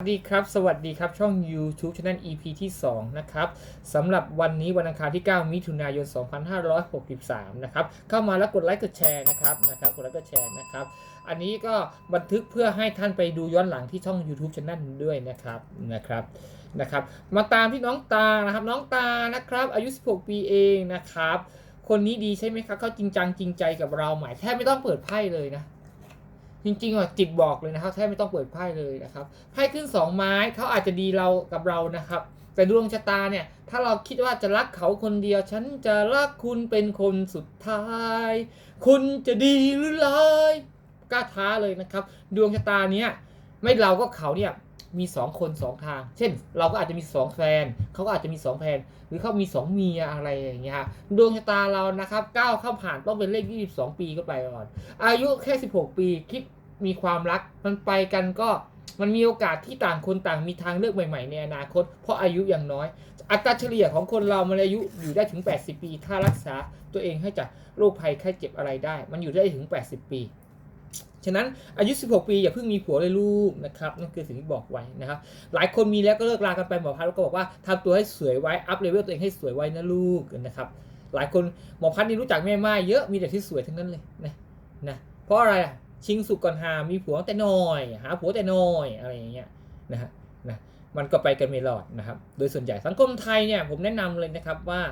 สวัสดีครับ สวัสดีครับช่อง YouTube Channel EP ที่ 2 นะครับสำหรับวันนี้วันอังคารที่ 9 มิถุนายน 2563 นะครับ เข้ามาแล้วกดไลค์กดแชร์นะครับนะครับกดไลค์กดแชร์นะครับ อันนี้ก็บันทึกเพื่อให้ท่านไปดูย้อนหลังที่ช่อง YouTube Channel ด้วยนะครับนะครับนะครับ มาตามที่น้องตานะครับ น้องตานะครับ อายุ 16 ปีเองนะครับ คนนี้ดีใช่ไหมครับเขาจริงจังจริงใจกับเราหมายแทบไม่ต้องเปิดไพ่เลยนะ จริงๆอะจิตบอกเลยนะครับแทบไม่ต้องเปิดไพ่เลยนะครับไพ่ขึ้นสองไม้เขาอาจจะดีเรากับเรานะครับ แต่ดวงชะตาเนี่ย ถ้าเราคิดว่าจะรักเขาคนเดียว ฉันจะรักคุณเป็นคนสุดท้าย คุณจะดีหรือร้ายกล้าท้าเลยนะครับ ดวงชะตาเนี้ยไม่เราก็เขาเนี่ยมีสองคนสองทาง เช่น เราก็อาจจะมีสองแฟน เขาก็อาจจะมีสองแฟน หรือเขามีสองเมียอะไรอย่างเงี้ยดวงชะตาเรานะครับก้าวเข้าผ่านต้องเป็นเลข 22 ปีก็ไปก่อน อายุแค่ 16 ปี คิด มีความรักมันไปกันก็มันมีโอกาสที่ต่างคนต่างมีทางเลือกใหม่ๆ ในอนาคต เพราะอายุยังน้อย อัตราเฉลี่ยของคนเรามันอายุอยู่ได้ถึง 80 ปี ถ้ารักษาตัวเองให้จากโรคภัยไข้เจ็บอะไรได้ มันอยู่ได้ถึง 80 ปี ฉะนั้นอายุ 16 ปีอย่าเพิ่งมีผัวเลยลูกนะครับนั่นคือสิ่งที่บอกไว้นะครับ หลายคนมีแล้วก็เลิกลากันไปหมอพัดก็บอกว่าทำตัวให้สวยไว้อัพเลเวลตัวเองให้สวยไว้นะลูกนะครับหลายคนหมอพัดนี่รู้จักแม่ไม้เยอะมีแต่ที่สวยทั้งนั้นเลยนะนะเพราะอะไรอะ ชิงสุกก่อนหามีผัวแต่น้อย หาผัวแต่น้อยอะไรอย่างเงี้ยนะฮะนะมันก็ไปกันไม่รอดนะครับ โดยส่วนใหญ่สังคมไทยเนี่ยผมแนะนำเลยนะครับว่า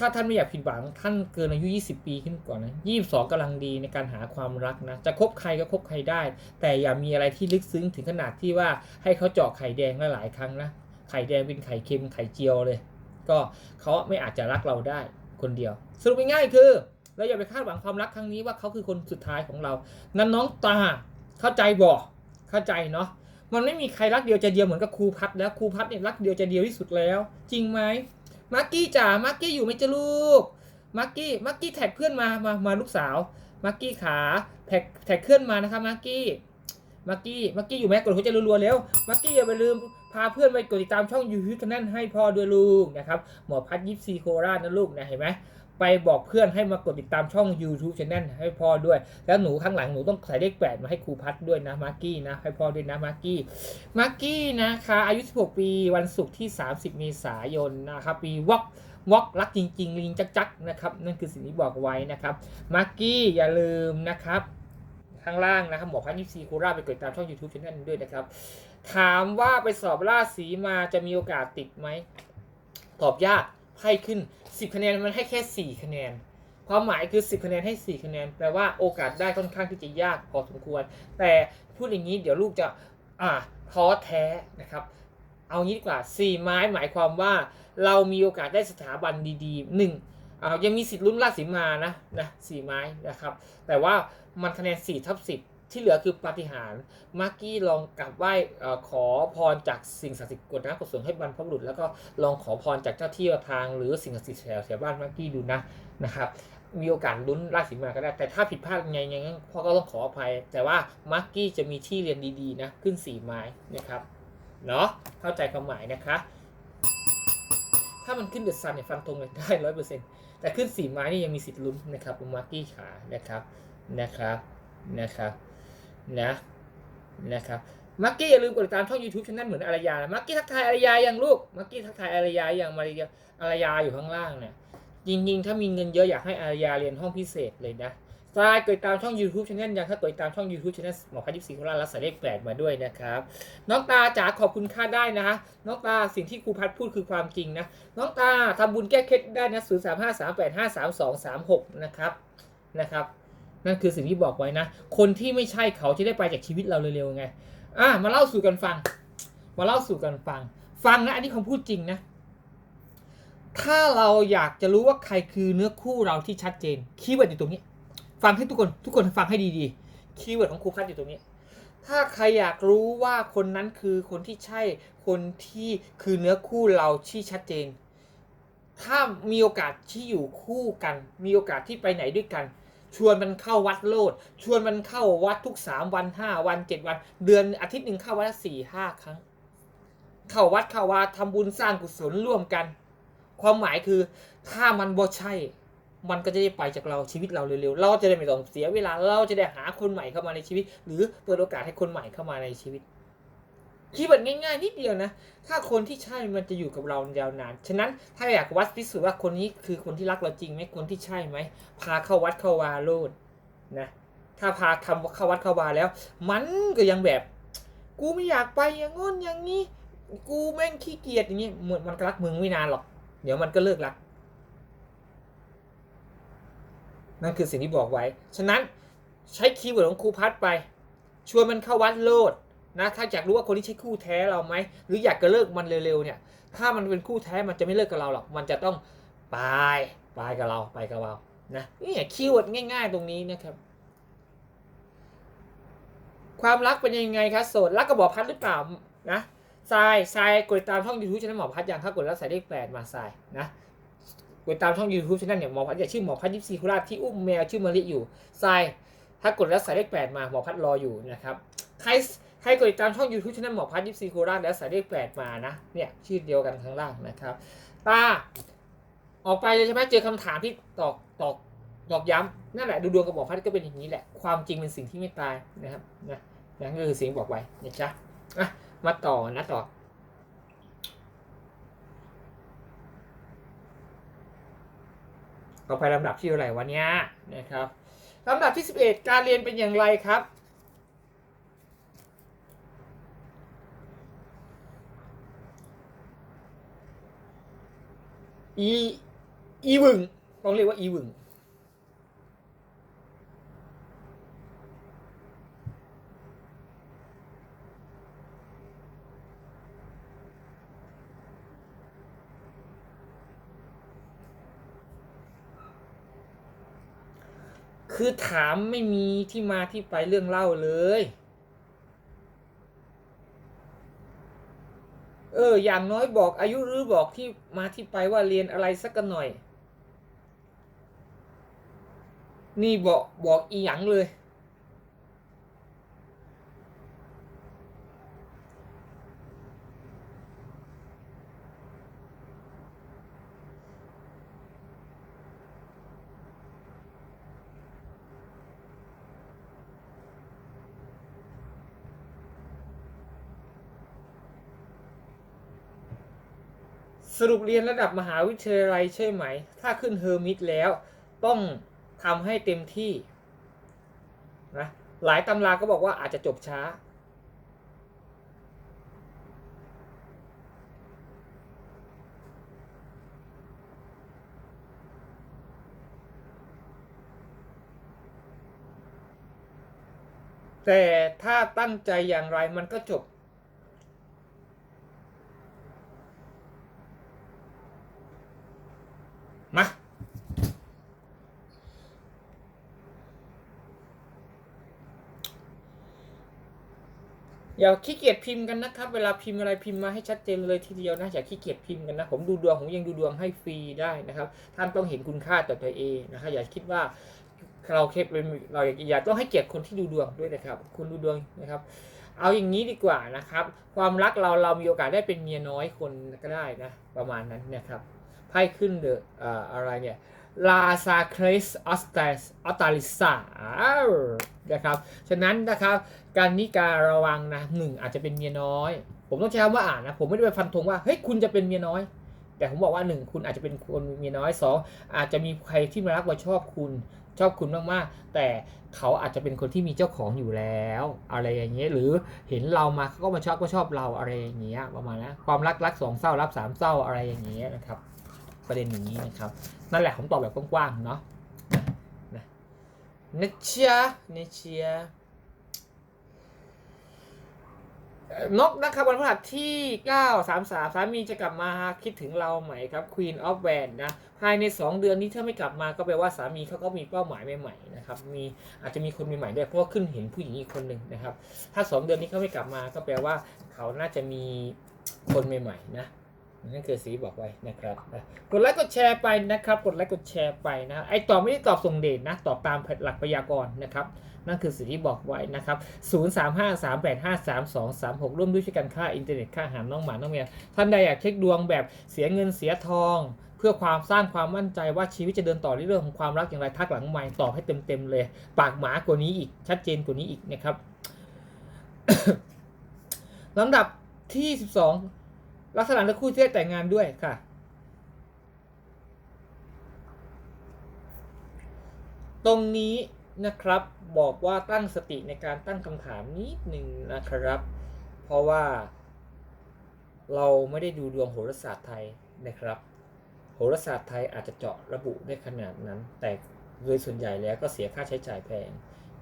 ถ้าท่านไม่อยากผิดหวังท่านเกินอายุ 20 ปีขึ้นก่อนนะ22กำลังดีในการหาความรักนะจะคบใครก็คบใครได้ แต่อย่ามีอะไรที่ลึกซึ้งถึงขนาดที่ว่าให้เขาเจาะไข่แดงหลายครั้งนะไข่แดงเป็นไข่เค็มไข่เจียวเลย ก็เขาไม่อาจจะรักเราได้คนเดียว สรุปง่ายๆคือ เราอย่าไปคาดหวังความรักครั้งนี้ว่าเขาคือคนสุดท้ายของเรา นั้นน้องตาเข้าใจบอกเข้าใจเนาะมันไม่มีใครรักเดียวใจเดียวเหมือนกับครูพัดแล้วครูพัดเนี่ยรักเดียวใจเดียวที่สุดแล้ว จริงไหมมาร์กี้จ๋ามาร์กี้อยู่ไหมจ๊ะลูกมาร์กี้มาร์กี้แท็กเพื่อนมามามาลูกสาวมาร์กี้ขาแท็กแท็กเพื่อนมานะคะมาร์กี้มาร์กี้มาร์กี้อยู่ไหมกดหัวใจรัวๆเร็วมาร์กี้อย่าไปลืมพาเพื่อนไปกดติดตามช่องยูทูบนั่นให้พ่อด้วยลูกนะครับหมอพัดยิปซีโคราชนะลูกนะเห็นไหม ไปบอกเพื่อนให้มากดติดตามช่อง YouTube Channel ให้พ่อด้วย แล้วหนูข้างหลังหนูต้องใส่เลขแปดมาให้ครูพัดด้วยนะมาร์กี้นะให้พ่อด้วยนะมาร์กี้มาร์กี้นะคะอายุ 16 ปีวันศุกร์ที่ 30 เมษายนนะครับปีวอกวอกรักจริง ๆ ลิงจักจักนะครับนั่นคือสิ่งที่บอกไว้นะครับมาร์กี้อย่าลืมนะครับข้างล่างนะครับหมอพัดยิปซีโคราชไปกดติดตามช่อง YouTube Channel ด้วยนะครับ ถามว่าไปสอบราศีมาจะมีโอกาสติดไหมตอบยาก ไพ่ขึ้น 10 คะแนนมันให้แค่ 4 คะแนน ความหมายคือ 10 คะแนนให้ 4 คะแนนแปลว่าโอกาสได้ค่อนข้างที่จะยากพอสมควร แต่พูดอย่างนี้เดี๋ยวลูกจะอ่าท้อแท้นะครับ เอางี้ดีกว่า 4 ไม้หมายความว่า เรามีโอกาสได้สถาบันดีๆหนึ่งอ่ายังมีสิทธิ์ลุ้นราศีมานะนะสี่ไม้นะครับ แต่ว่ามันคะแนน4ทับ10 ที่เหลือคือปาฏิหาริย์มาร์กี้ลองกลับไหว้ขอพรจากสิ่งศักดิ์สิทธิ์กดน้ำกดส่วนให้บรรพบุรุษแล้วก็ลองขอพรจากเจ้าที่ทางหรือสิ่งศักดิ์สิทธิ์แถวแถวบ้านมาร์กี้ดูนะนะครับมีโอกาสลุ้นราศีมาก็ได้ แต่ถ้าผิดพลาดยังไงยังไงพ่อก็ต้องขออภัย แต่ว่ามาร์กี้จะมีที่เรียนดีๆนะขึ้นสี่ไม้นะครับเนาะเข้าใจความหมายนะคะถ้ามันขึ้นเดือะซันเนี่ยฟันธงเลยได้ร้อยเปอร์เซ็นต์แต่ขึ้นสี่ไม้นี่ยังมีสิทธิ์ลุ้นนะครับมาร์กี้ขานะครับนะครับนะครับ นะนะครับมาร์กี้อย่าลืมกดติดตามช่อง YouTube ช่องนั้นเหมือนอารยานะมาร์กี้ทักทายอารยาอยังลูกมาร์กี้ทักทายอารยาอยังมาริยาอารยาอยู่ข้างล่างเนี่ยจริงๆ ถ้ามีเงินเยอะอยากให้อารยาเรียนห้องพิเศษเลยนะทรายกดติดตามช่อง YouTube ช่องนั้นยังถ้ากดติดตามช่อง YouTube ช่องนั้นหมอพันยิปซีโคราชรักษาเลขแปดมาด้วยนะครับ น้องตาจ๋าขอบคุณค่าได้นะฮะน้องตาสิ่งที่ครูพัดพูดคือความจริงนะ น้องตาทำบุญแก้เคล็ดได้นะ0 3 5 3 8 5 3 2 3 6นะครับนะครับ นั่นคือสิ่งที่บอกไว้นะ คนที่ไม่ใช่เขาจะได้ไปจากชีวิตเราเร็วๆไงอะมาเล่าสู่กันฟัง มาเล่าสู่กันฟัง ฟังนะอันนี้คำพูดจริงนะ ถ้าเราอยากจะรู้ว่าใครคือเนื้อคู่เราที่ชัดเจนคีย์เวิร์ดอยู่ตรงนี้ ฟังให้ทุกคนทุกคนฟังให้ดีๆคีย์เวิร์ดของครูพัดอยู่ตรงนี้ ถ้าใครอยากรู้ว่าคนนั้นคือคนที่ใช่คนที่คือเนื้อคู่เราที่ชัดเจน ถ้ามีโอกาสที่อยู่คู่กัน มีโอกาสที่ไปไหนด้วยกัน ชวนมันเข้าวัดโลด ชวนมันเข้าวัดทุกสามวันห้าวันเจ็ดวัน เดือนอาทิตย์หนึ่งเข้าวัดสี่ห้าครั้ง เข้าวัดเข้าวาทำบุญสร้างกุศลร่วมกัน ความหมายคือถ้ามันบ่ใช่ มันก็จะได้ไปจากเราชีวิตเราเร็วๆ เราจะได้ไม่ต้องเสียเวลา เราจะได้หาคนใหม่เข้ามาในชีวิต หรือเปิดโอกาสให้คนใหม่เข้ามาในชีวิต คีย์เวิร์ดง่ายๆนิดเดียวนะ ถ้าคนที่ใช่มันจะอยู่กับเรายาวนาน ฉะนั้นถ้าอยากวัดพิสูจน์ว่าคนนี้คือคนที่รักเราจริงไหมคนที่ใช่ไหม พาเข้าวัดเข้าวาโลดนะ ถ้าพาคำเข้าวัดเข้าวาแล้ว มันก็ยังแบบ กูไม่อยากไปอย่างง้นอย่างนี้ กูแม่งขี้เกียจอย่างนี้เหมือนมันรักมึงไม่นานหรอก เดี๋ยวมันก็เลิกรัก นั่นคือสิ่งที่บอกไว้ ฉะนั้นใช้คีย์เวิร์ดของครูพัดไป ชวนมันเข้าวัดโลด นะถ้าอยากรู้ว่าคนที่ใช่คู่แท้เราไหมหรืออยากจะเลิกมันเร็วๆเนี่ยถ้ามันเป็นคู่แท้มันจะไม่เลิกกับเราหรอกมันจะต้องไปไปกับเราไปกับเรานะนี่คีย์เวิร์ดง่าย ๆ ตรงนี้นะครับ ความรักเป็นยังไงครับโสดรักกับหมอพัดหรือเปล่านะทรายทรายกดตามช่องยูทูบช anel หมอพัดยังถ้ากดแล้วใส่เลขแปดมาทรายนะกดตามช่องยูทูบช anel เนี่ยหมอพัดจะชื่อหมอพัดยิปซีโคราชที่อุ้มแมวชื่อมะลิอยู่ทรายถ้ากดแล้วใส่เลขแปดมาหมอพัดรออยู่นะครับใคร ครกดติดตามช่องยูทูบช anel หมอพัดยิปซีโคราชแล้วใส่เลขแปดมานะ เนี่ยชื่อเดียวกันข้างล่างนะครับ ตา ออกไปเลยใช่ไหมเจอคำถามที่ตอกตอกตอกย้ำนั่นแหละดูดวงกับหมอพัดก็เป็นอย่างนี้แหละ ความจริงเป็นสิ่งที่ไม่ตายนะครับนะนั่นก็คือสิ่งบอกไว้นะจ๊ะอะมาต่อนะต่อเราไปลำดับที่เท่าไหร่วันนี้นะครับลำดับที่ 11 การเรียนเป็นอย่างไรครับ อีอีวึงต้องเรียกว่าอีวึงคือถามไม่มีที่มาที่ไปเรื่องเล่าเลย เออย่างน้อยบอกอายุหรือบอกที่มาที่ไปว่าเรียนอะไรสักกันหน่อย นี่บอกบอกอีหยังเลย สรุปเรียนระดับมหาวิทยาลัยใช่ไหม ถ้าขึ้นเฮอร์มิตแล้ว ต้องทำให้เต็มที่นะหลายตำราก็บอกว่าอาจจะจบช้า แต่ถ้าตั้งใจอย่างไรมันก็จบ มา อย่าขี้เกียจพิมพ์กันนะครับ เวลาพิมพ์อะไรพิมพ์มาให้ชัดเจนเลยทีเดียวนะอย่าขี้เกียจพิมพ์กันนะผมดูดวงผมยังดูดวงให้ฟรีได้นะครับท่านต้องเห็นคุณค่าต่อตัวเองนะครับอย่าคิดว่าเราแค่เป็นเราอย่าอย่าต้องให้เกียรติคนที่ดูดวงด้วยนะครับ คุณดูดวงนะครับ เอาอย่างนี้ดีกว่านะครับ ความรักเราเรามีโอกาสได้เป็นเมียน้อยคนก็ได้นะ ประมาณนั้นนะครับไพ่ขึ้นเดอะอ่าอะไรเนี่ยลาซาเครสออสตาออตาลิซา นะครับฉะนั้นนะครับการนิการระวังนะหนึ่งอาจจะเป็นเมียน้อย ผมต้องใช้คำว่าอ่านนะผมไม่ได้ไปฟันธงว่าเฮ้ยคุณจะเป็นเมียน้อย แต่ผมบอกว่าหนึ่งคุณอาจจะเป็นคนเมียน้อยสองอาจจะมีใครที่มารักว่าชอบคุณชอบคุณมากๆ แต่เขาอาจจะเป็นคนที่มีเจ้าของอยู่แล้ว อะไรอย่างเงี้ยหรือเห็นเรามาเขาก็มาชอบก็ชอบเราอะไรอย่างเงี้ยประมาณนะความรักรักสองเศร้ารับสามเศร้าอะไรอย่างเงี้ยนะครับ ประเด็นอย่างนี้นะครับ นั่นแหละผมตอบแบบกว้างๆเนาะนะ นะเชียนะเชียนกนะครับวันพฤหัสที่ 9 3 3 สามีจะกลับมาคิดถึงเราไหมครับ Queen of w a n นะภายใน 2 เดือนนี้ถ้าไม่กลับมาก็แปลว่าสามีเขาก็มีเป้าหมายใหม่ๆนะครับมีอาจจะมีคนใหม่ๆด้วยเพราะขึ้นเห็นผู้หญิงอีกคนหนึ่งนะครับ ถ้า 2 เดือนนี้เขาไม่กลับมาก็แปลว่าเขาน่าจะมีคนใหม่ๆนะ นั่นคือสีบอกไว้นะครับกดไลค์กดแชร์ไปนะครับ กดไลค์กดแชร์ไปนะไอตอบไม่ได้ตอบส่งเดชนะ ตอบตามหลักพยากรณ์นะครับ นั่นคือสิ่งที่บอกไว้นะครับ 0 3 5 3 8 5 3 2 3 6 ร่วมด้วยช่วยกันค่าอินเทอร์เน็ตค่าอาหารน้องหมา น้องแมวท่านใดอยากเช็คดวงแบบเสียเงินเสียทอง เพื่อความสร้างความมั่นใจว่าชีวิตจะเดินต่อในเรื่องของความรักอย่างไรทักหลังไม่ตอบให้เต็มๆเลย ปากหมากว่านี้อีกชัดเจนกว่านี้อีกนะครับลำดับที่สิบสอง ลักษณะและคู่ที่ได้แต่งงานด้วยค่ะ ตรงนี้นะครับบอกว่าตั้งสติในการตั้งคำถามนิดหนึ่งนะครับ เพราะว่า เราไม่ได้ดูดวงโหราศาสตร์ไทยนะครับ โหราศาสตร์ไทยอาจจะเจาะระบุได้ขนาดนั้น แต่โดยส่วนใหญ่แล้วก็เสียค่าใช้จ่ายแพง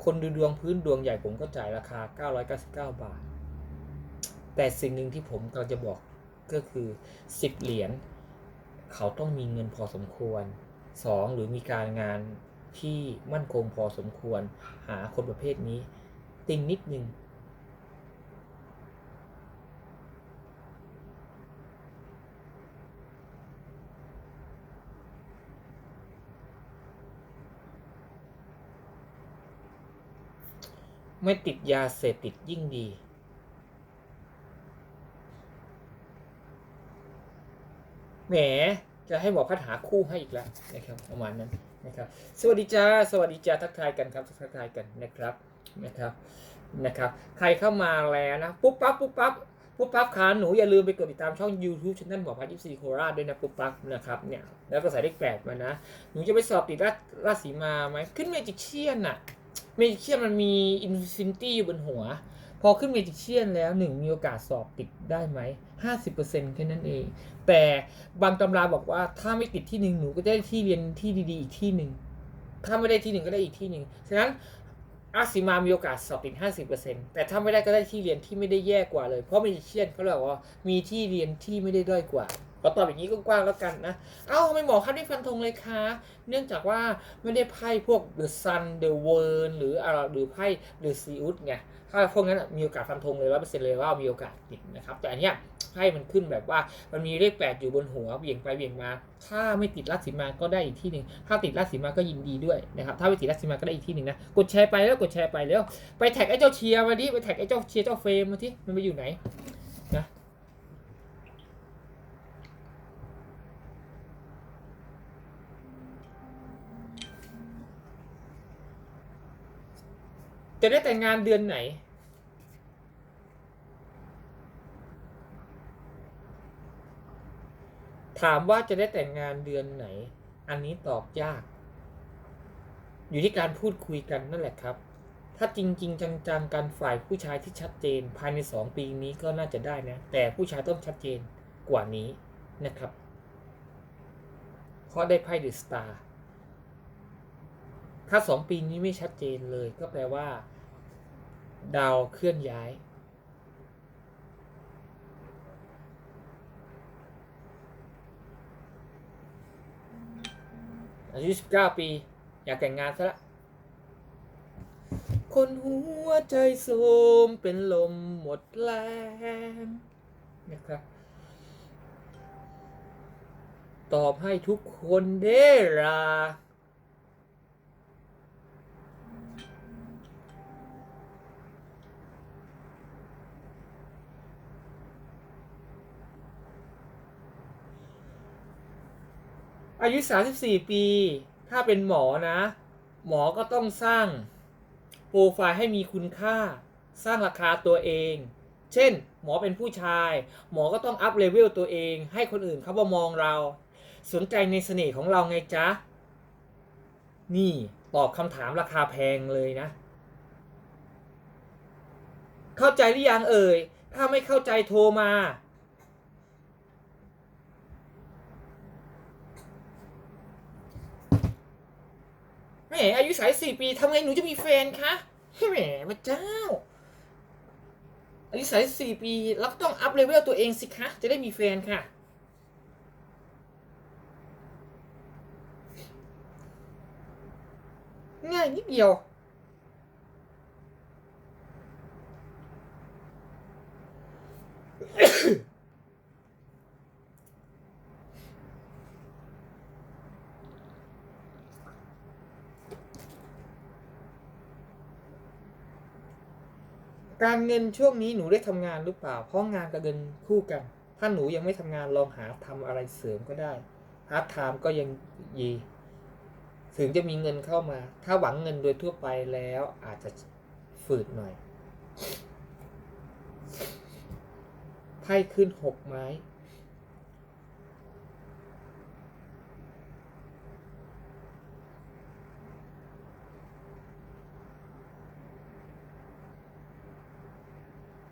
คนดูดวงพื้นดวงใหญ่ผมก็จ่ายราคา 999 บาท แต่สิ่งหนึ่งที่ผมกำลังจะบอก ก็คือ 10 เหรียญเขาต้องมีเงินพอสมควร 2 หรือมีการงานที่มั่นคงพอสมควร หาคนประเภทนี้ ติงนิดนึงไม่ติดยาเสพติดยิ่งดี แหมจะให้บอกคัดหาคู่ให้อีกแล้วนะครับประมาณนั้นนะครับ สวัสดีจ้าสวัสดีจ้าทักทายกันครับทักทายกันนะครับนะครับนะครับ ใครเข้ามาแล้วนะปุ๊บปั๊บปุ๊บปั๊บปุ๊บปั๊บขาหนูอย่าลืมไปกดติดตามช่อง YouTube ช่องหมอพัฒน์ยิปซีโคราชด้วยนะปุ๊บปั๊บนะครับเนี่ยแล้วก็ใส่เลขแปดมานะหนูจะไปสอบติดราชราชสีมาไหมขึ้นเมจิเชียนอะเมจิเชียนมันมีอินฟินิตี้อยู่บนหัว พอขึ้นเมจิเชียนแล้วหนึ่งมีโอกาสสอบติดได้ไหมห้าสิบเปอร์เซ็นต์แค่นั้นเอง แต่บางตำราบอกว่าถ้าไม่ติดที่หนึ่งหนูก็จะได้ที่เรียนที่ดีๆ อีกที่หนึ่ง ถ้าไม่ได้ที่หนึ่งก็ได้อีกที่หนึ่ง ฉะนั้นอาซิมามีโอกาสสอบติด 50%แต่ถ้าไม่ได้ก็ได้ที่เรียนที่ไม่ได้แย่กว่าเลย เพราะเมจิเชียนเขาบอกว่ามีที่เรียนที่ไม่ได้ด้อยกว่า ขอตอบอย่างนี้กว้างๆแล้วกันนะ เอ้าทำไมหมอครับได้ฟันธงเลยคะเนื่องจากว่าไม่ได้ไพ่พวก The Sun The World หรืออะไรหรือไพ่ The s e u s ไง ถ้าพวกนั้นมีโอกาสฟันธงเลยร้อยเปอร์เซ็นต์เลยว่ามีโอกาสติดนะครับ แต่อันเนี้ยไพ่มันขึ้นแบบว่ามันมีเลขแปดอยู่บนหัวเบี่ยงไปเบี่ยงมา ถ้าไม่ติดราศีมาก็ได้อีกที่หนึ่งถ้าติดราศีมาก็ยินดีด้วยนะครับถ้าไม่ติดราศีมาก็ได้อีกที่หนึ่งนะกดแชร์ไปแล้วกดแชร์ไปแล้ว ไปแท็กไอ้เจ้าเชียร์มาดิไปแท็กไอ้เจ้าเชียร์เจ้าเฟรมมาที่มันไปอยู่ไหน จะได้แต่งงานเดือนไหน ถามว่าจะได้แต่งงานเดือนไหน อันนี้ตอบยาก อยู่ที่การพูดคุยกันนั่นแหละครับ ถ้าจริง ๆ จังๆกันฝ่ายผู้ชายที่ชัดเจน ภายในสองปีนี้ก็น่าจะได้นะ แต่ผู้ชายต้องชัดเจนกว่านี้นะครับเพราะได้ไพ่เดอะสตาร์ ถ้าสองปีนี้ไม่ชัดเจนเลยก็แปลว่า ดาวเคลื่อนย้าย อายุ19ปี อยากแต่งงานซะละคนหัวใจโสมเป็นลมหมดแรงนะครับ ตอบให้ทุกคนได้รา อายุ 34 ปี ถ้าเป็นหมอนะ หมอก็ต้องสร้างโปรไฟล์ให้มีคุณค่า สร้างราคาตัวเอง เช่น หมอเป็นผู้ชาย หมอก็ต้องอัพเลเวลตัวเอง ให้คนอื่นเขามามองเรา สนใจในเสน่ห์ของเราไงจ๊ะ นี่ตอบคำถามราคาแพงเลยนะ เข้าใจหรือยังเอ่ย ถ้าไม่เข้าใจโทรมา แหม อายุสายสี่ปีทำไงหนูจะมีแฟนคะแหมพระเจ้า อายุสายสี่ปีเราก็ต้องอัพเลเวลตัวเองสิคะ จะได้มีแฟนค่ะ ง่ายนิดเดียว การเงินช่วงนี้หนูได้ทำงานหรือเปล่า เพราะงานกับเงินคู่กัน ถ้าหนูยังไม่ทำงานลองหาทำอะไรเสริมก็ได้ฮาร์ดไทม์ก็ยังยีถึงจะมีเงินเข้ามา ถ้าหวังเงินโดยทั่วไปแล้วอาจจะฝืดหน่อยไพ่ขึ้นหกไม้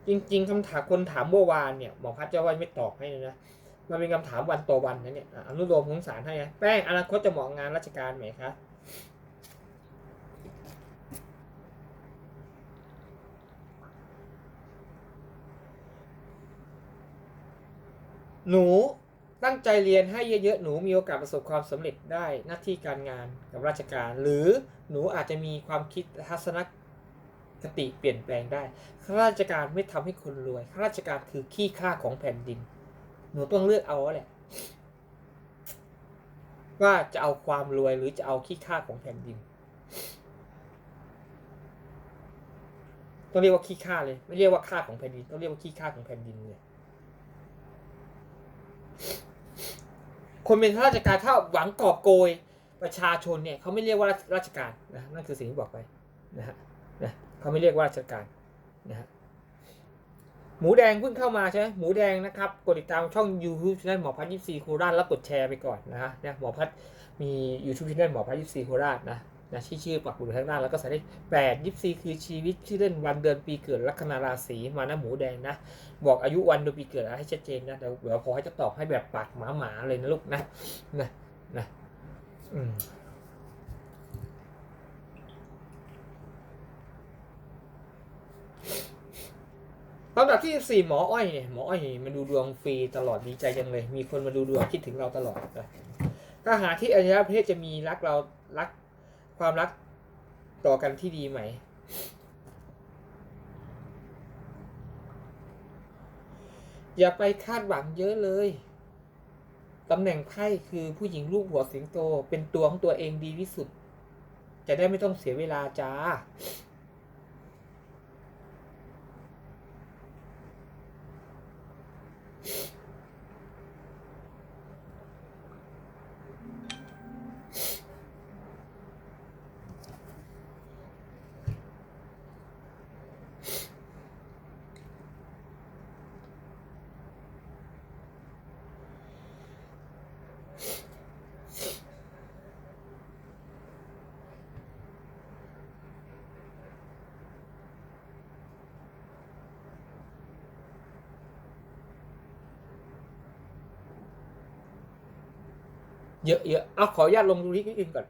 จริง ๆคำถามคนถามเมื่อวานเนี่ยหมอพัดจะว่าไม่ตอบให้เลยนะมันเป็นคำถามวันต่อวันนะเนี่ยอนุโลมของศาลให้นะแป้งอนาคตจะเหมาะงานราชการไหมคะหนูตั้งใจเรียนให้เยอะๆ หนูมีโอกาสประสบความสำเร็จได้หน้าที่การงานกับราชการ หรือหนูอาจจะมีความคิดทัศนค ติเปลี่ยนแปลงได้ ข้าราชการไม่ทำให้คนรวย ข้าราชการคือขี้ข้าของแผ่นดิน หนูต้องเลือกเอาแหละ ว่าจะเอาความรวยหรือจะเอาขี้ข้าของแผ่นดิน ต้องเรียกว่าขี้ข้าเลย ไม่เรียกว่าข้าของแผ่นดิน ต้องเรียกว่าขี้ข้าของแผ่นดินเลยคนเป็นข้าราชการถ้าหวังกอบโกยประชาชนเนี่ยเขาไม่เรียกว่าราชการนะนั่นคือสิ่งที่บอกไปนะฮะนะ เขาไม่เรียกว่าราชการนะฮะหมูแดงเพิ่งเข้ามาใช่ไหมหมูแดงนะครับ กดติดตามช่อง YouTube ช่องหมอพัดยิปซีโคราชแล้วกดแชร์ไปก่อนนะฮะเนี่ยหมอพัดมี YouTube ช่องหมอพัดยิปซีโคราชนะนะชื่อชื่อปักบุญข้างหน้าแล้วก็ใส่ได้แปดยิปซีคือชีวิตชื่อเล่นวันเดือนปีเกิดลัคนาราศีมานะหมูแดงนะบอกอายุวันเดือนปีเกิดให้ชัดเจนนะเดี๋ยวเดี๋ยวพอให้จะตอบให้แบบปากหมาหมาๆเลยนะลูกนะนะนะอืม ลำดับที่สี่หมออ้อยเนี่ยหมออ้อยมาดูดวงฟรีตลอดดีใจจังเลย มีคนมาดูดวงคิดถึงเราตลอดนะถ้าหาที่อาริยเพศจะมีรักเรารักความรักต่อกันที่ดีไหม อย่าไปคาดหวังเยอะเลยตำแหน่งไพ่คือผู้หญิงรูปหัวสิงโต เป็นตัวของตัวเองดีที่สุด จะได้ไม่ต้องเสียเวลาจ้า เยอะๆเอาขออนุญาตลงดูที่กินก่อน